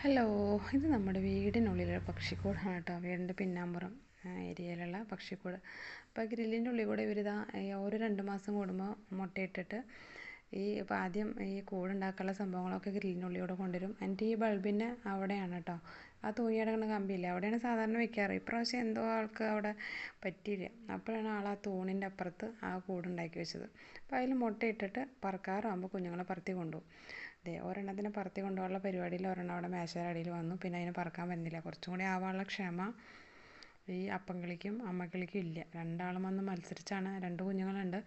Hello ഇത് നമ്മുടെ വീടിനുള്ളിലെ പക്ഷിക്കൂടാണ് കേട്ടോ വീടിന്റെ പിന്നാമ്പുറം ഏരിയയിലുള്ള പക്ഷിക്കൂട്. അപ്പോൾ ഗ്രില്ലിന്റെ ഉള്ളിൽ കൂടെ ഇവരിതാ ഓരോ രണ്ട് മാസം കൂടുമ്പോൾ മുട്ടയിട്ടിട്ട് ഈ ഇപ്പോൾ ആദ്യം ഈ കൂടുണ്ടാക്കാനുള്ള സംഭവങ്ങളൊക്കെ ഗ്രില്ലിനുള്ളിലൂടെ കൊണ്ടുവരും. എന്നിട്ട് ഈ ബൾബിന്റെ അവിടെയാണ് കേട്ടോ ആ തൂങ്ങി കിടക്കുന്ന കമ്പിയില്ലേ? അവിടെയാണ് സാധാരണ വെക്കാറ്. ഇപ്രാവശ്യം എന്തോ ആൾക്ക് അവിടെ പറ്റിയില്ല. അപ്പോഴാണ് ആൾ ആ തൂണിന്റെ അപ്പുറത്ത് ആ കൂടുണ്ടാക്കി വെച്ചത്. അപ്പോൾ അതിൽ മുട്ടയിട്ടിട്ട് പറക്കാറാകുമ്പോൾ കുഞ്ഞുങ്ങളെ പറത്തി കൊണ്ടുപോകും അതെ ഒരെണ്ണത്തിനെ പറത്തി കൊണ്ടുപോകാനുള്ള പരിപാടിയിൽ ഒരെണ്ണം അവിടെ മേശയുടെ അടിയിൽ വന്നു. പിന്നെ അതിനെ പറക്കാൻ പറ്റുന്നില്ല. കുറച്ചും കൂടി ആവാനുള്ള ക്ഷമ ഈ അപ്പം കിളിക്കും അമ്മ കിളിക്കും ഇല്ല. രണ്ടാളും വന്ന് മത്സരിച്ചാണ് രണ്ട് കുഞ്ഞുങ്ങളുണ്ട്.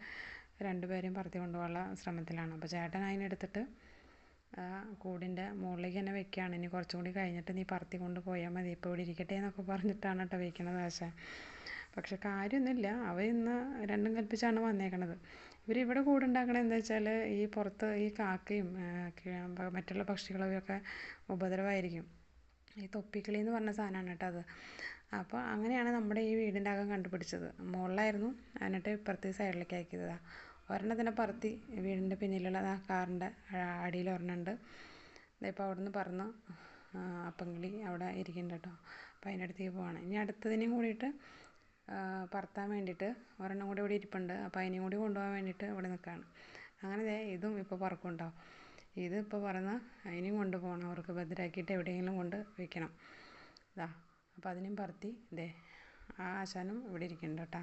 രണ്ടുപേരെയും പറത്തി കൊണ്ടുപോകാനുള്ള ശ്രമത്തിലാണ്. അപ്പോൾ ചേട്ടൻ അതിനെടുത്തിട്ട് കൂടിന്റെ മുകളിലേക്ക് തന്നെ വെക്കുകയാണ്. ഇനി കുറച്ചും കൂടി കഴിഞ്ഞിട്ട് നീ പറത്തി കൊണ്ട് പോയാൽ മതി. ഇപ്പോൾ ഇവിടെ ഇരിക്കട്ടെ എന്നൊക്കെ പറഞ്ഞിട്ടാണ് കേട്ടോ വെക്കുന്നത് പക്ഷേ പക്ഷെ കാര്യമൊന്നുമില്ല. അവ ഇന്ന് രണ്ടും കൽപ്പിച്ചാണ് വന്നേക്കണത്. ഇവർ ഇവിടെ കൂടുണ്ടാക്കണത് എന്താ വെച്ചാൽ ഈ പുറത്ത് ഈ കാക്കയും മറ്റുള്ള പക്ഷികളൊക്കെ ഉപദ്രവമായിരിക്കും. ഈ തൊപ്പിക്കിളി എന്ന് പറഞ്ഞ സാധനമാണ് കേട്ടോ അത്. അപ്പോൾ അങ്ങനെയാണ് നമ്മുടെ ഈ വീടിന്റെ അകം കണ്ടുപിടിച്ചത്. മുകളിലായിരുന്നു. എന്നിട്ട് ഇപ്പുറത്തെ സൈഡിലേക്ക് ആക്കിയതാണ് ഒരെണ്ണത്തിനെ പറത്തി വീടിന്റെ പിന്നിലുള്ള ആ കാറിന്റെ അടിയിൽ ഒരെണ്ണമുണ്ട്. ഇതിപ്പോൾ അവിടെ നിന്ന് പറന്ന് അപ്പങ്കിളി അവിടെ ഇരിക്കുന്നുണ്ട് കേട്ടോ. അപ്പോൾ അതിന്റെ അടുത്തേക്ക് പോവാണ്. ഇനി അടുത്തതിനെയും കൂടിയിട്ട് പറത്താൻ വേണ്ടിയിട്ട് ഒരെണ്ണം കൂടി ഇവിടെ ഇരിപ്പുണ്ട്. അപ്പോൾ അതിനെയും കൂടി കൊണ്ടുപോകാൻ വേണ്ടിയിട്ട് ഇവിടെ നിൽക്കുകയാണ്. അങ്ങനെ ഇതും ഇപ്പോൾ പറക്കുണ്ടാവും ഇത് പറന്ന് അതിനെയും കൊണ്ടുപോകണം അവർക്ക് ഭദ്രാക്കിയിട്ട് എവിടെയെങ്കിലും കൊണ്ട് വെക്കണം. ഇതാ അപ്പോൾ അതിനെയും പറത്തി ദേ ആ ആശാനും ഇവിടെ ഇരിക്കുന്നുണ്ട് കേട്ടോ.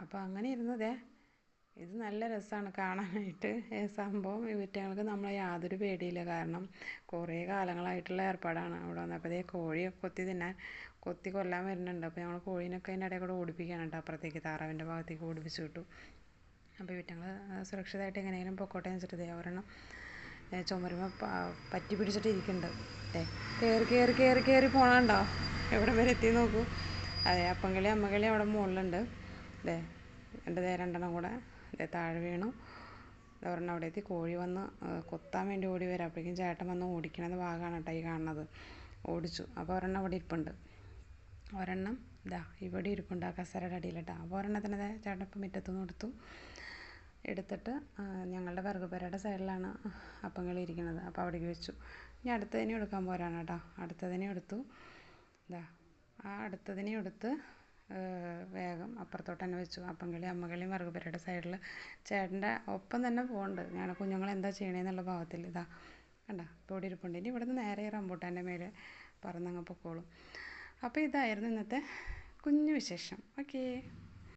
അപ്പോൾ അങ്ങനെ ഇരുന്നതേ ഇത് നല്ല രസമാണ് കാണാനായിട്ട്. സംഭവം ഇവറ്റങ്ങൾക്ക് നമ്മളെ യാതൊരു പേടിയില്ല. കാരണം കുറേ കാലങ്ങളായിട്ടുള്ള ഏർപ്പാടാണ് അവിടെ വന്നപ്പോൾ ഇതേ കോഴിയെ കൊത്തി തിന്നാൻ കൊത്തി കൊല്ലാൻ വരുന്നുണ്ട്. അപ്പോൾ ഞങ്ങൾ കോഴീനൊക്കെ അതിന്റെ ഇടയിൽ കൂടെ ഓടിപ്പിക്കുകയാണ് കേട്ടോ. അപ്പുറത്തേക്ക് താറാവിന്റെ ഭാഗത്തേക്ക് ഓടിപ്പിച്ചു വിട്ടു. അപ്പോൾ ഇവറ്റങ്ങൾ സുരക്ഷിതമായിട്ട് എങ്ങനെയെങ്കിലും പൊക്കോട്ടെ വെച്ചിട്ട് ഒരെണ്ണം ചുമരുമ്പോൾ പറ്റി പിടിച്ചിട്ട് ഇരിക്കുന്നുണ്ട്. ഏ കയറി കയറി കയറി കയറി പോകണുണ്ടോ എവിടെ വരെ എത്തി നോക്കൂ. അതെ അപ്പങ്കിളി അമ്മക്കിളി അവിടെ മുകളിലുണ്ട്. അതെ എന്റെ രണ്ടെണ്ണം കൂടെ താഴെ വീണു. ഒരെണ്ണം അവിടെ എത്തി കോഴി വന്ന് കൊത്താൻ വേണ്ടി ഓടി വരാം. അപ്പോഴേക്കും ചേട്ടൻ വന്ന് ഓടിക്കണത് ഭാഗമാണ് കേട്ടോ ഈ കാണുന്നത്. ഓടിച്ചു. അപ്പോൾ ഒരെണ്ണം അവിടെ ഇരിപ്പുണ്ട്. ഒരെണ്ണം ഇതാ ഇവിടെ ഇരിപ്പുണ്ട് ആ കസേരയുടെ അടിയിലിട്ടാ അപ്പോൾ ഒരെണ്ണത്തിന് ചേട്ടൻ ഇപ്പം മുറ്റത്തുനിന്ന് എടുത്തു. എടുത്തിട്ട് ഞങ്ങളുടെ വിറകുപുരയുടെ സൈഡിലാണ് അപ്പങ്ങളി ഇരിക്കുന്നത് അപ്പോൾ അവിടേക്ക് വെച്ചു. ഇനി അടുത്തതിനെ എടുക്കാൻ പോരാണ് കേട്ടോ. അടുത്തതിനെ എടുത്തു. ഇതാ ആ അടുത്തതിനെ എടുത്ത് അപ്പുറത്തോട്ട് തന്നെ വെച്ചു അപ്പങ്കിളി അമ്മകളിയും വിറകുപുരയുടെ സൈഡിൽ ചേട്ടന്റെ ഒപ്പം തന്നെ പോകുന്നുണ്ട് ഞാൻ കുഞ്ഞുങ്ങൾ എന്താ ചെയ്യണേന്നുള്ള ഭാവത്തിൽ ഇതാ കണ്ട ഇവിടെ ഇരിപ്പുണ്ട്. ഇനി ഇവിടുന്ന് നേരെ റംബൂട്ടാന്റെ മേലെ പറന്നങ്ങ് പൊക്കോളും. അപ്പോൾ ഇതായിരുന്നു ഇന്നത്തെ കുഞ്ഞു വിശേഷം. ഓക്കേ.